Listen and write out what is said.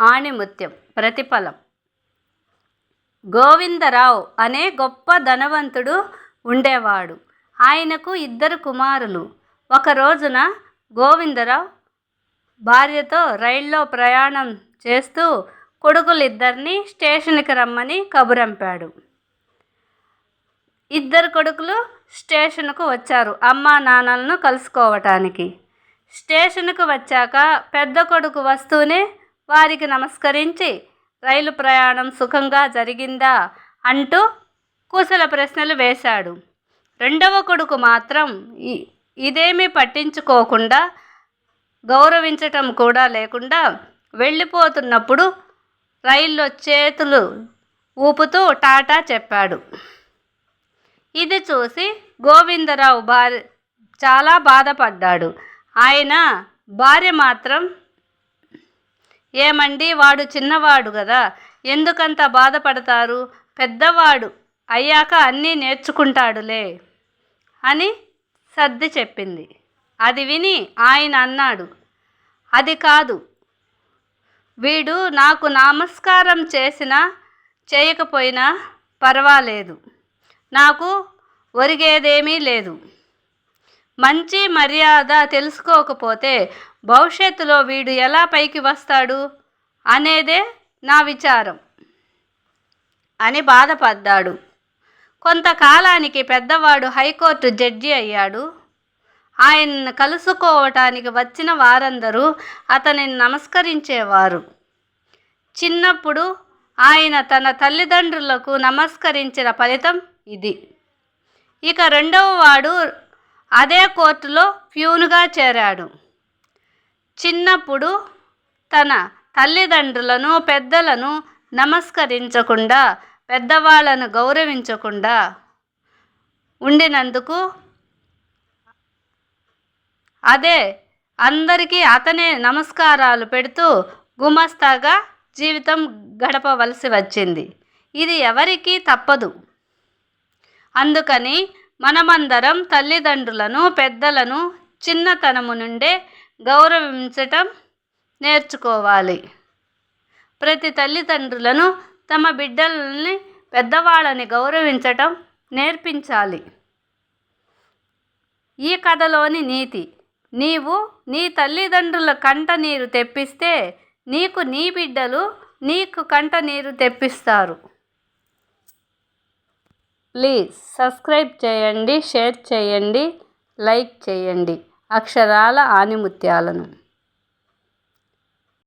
ఆణిముత్యం ప్రతిఫలం. గోవిందరావు అనే గొప్ప ధనవంతుడు ఉండేవాడు. ఆయనకు ఇద్దరు కుమారులు. ఒక రోజున గోవిందరావు భార్యతో రైల్లో ప్రయాణం చేస్తూ కొడుకులిద్దరినీ స్టేషన్కి రమ్మని కబురంపాడు. ఇద్దరు కొడుకులు స్టేషన్కు వచ్చారు అమ్మా నాన్నలను కలుసుకోవటానికి. స్టేషన్కు వచ్చాక పెద్ద కొడుకు వస్తూనే వారికి నమస్కరించి రైలు ప్రయాణం సుఖంగా జరిగిందా అంటూ కుశల ప్రశ్నలు వేశాడు. రెండవ కొడుకు మాత్రం ఇదేమీ పట్టించుకోకుండా గౌరవించటం కూడా లేకుండా వెళ్ళిపోతున్నప్పుడు రైల్లో చేతులు ఊపుతూ టాటా చెప్పాడు. ఇది చూసి గోవిందరావు భార్య చాలా బాధపడ్డాడు. ఆయన భార్య మాత్రం ఏమండి? వాడు చిన్నవాడు కదా ఎందుకంత బాధపడతారు? పెద్దవాడు అయ్యాక అన్నీ నేర్చుకుంటాడులే అని సర్ది చెప్పింది. అది విని ఆయన అన్నాడు అది కాదు. వీడు నాకు నమస్కారం చేసినా చేయకపోయినా పర్వాలేదు. నాకు ఒరిగేదేమీ లేదు. మంచి మర్యాద తెలుసుకోకపోతే భవిష్యత్తులో వీడు ఎలా పైకి వస్తాడు అనేదే నా విచారం. అని బాధపడ్డాడు. కొంతకాలానికి పెద్దవాడు హైకోర్టు జడ్జి అయ్యాడు. ఆయన్ని కలుసుకోవటానికి వచ్చిన వారందరూ అతనిని నమస్కరించేవారు. చిన్నప్పుడు ఆయన తన తల్లిదండ్రులకు నమస్కరించిన ఫలితం ఇది. ఇక రెండవ వాడు అదే కోర్టులో ప్యూన్గా చేరాడు. చిన్నప్పుడు తన తల్లిదండ్రులను పెద్దలను నమస్కరించకుండా పెద్దవాళ్ళను గౌరవించకుండా ఉండినందుకు అదే అందరికీ అతనే నమస్కారాలు పెడుతూ గుమస్తాగా జీవితం గడపవలసి వచ్చింది. ఇది ఎవరికీ తప్పదు. అందుకని మనమందరం తల్లిదండ్రులను పెద్దలను చిన్నతనము నుండే గౌరవించటం నేర్చుకోవాలి. ప్రతి తల్లిదండ్రులను తమ బిడ్డలని పెద్దవాళ్ళని గౌరవించటం నేర్పించాలి. ఈ కథలోని నీతి నీవు నీ తల్లిదండ్రుల కంట నీరు తెప్పిస్తే నీకు నీ బిడ్డలు నీకు కంట నీరు తెప్పిస్తారు. ప్లీజ్ సబ్స్క్రైబ్ చేయండి షేర్ చేయండి లైక్ చేయండి. అక్షరాల ఆనిముత్యాలను.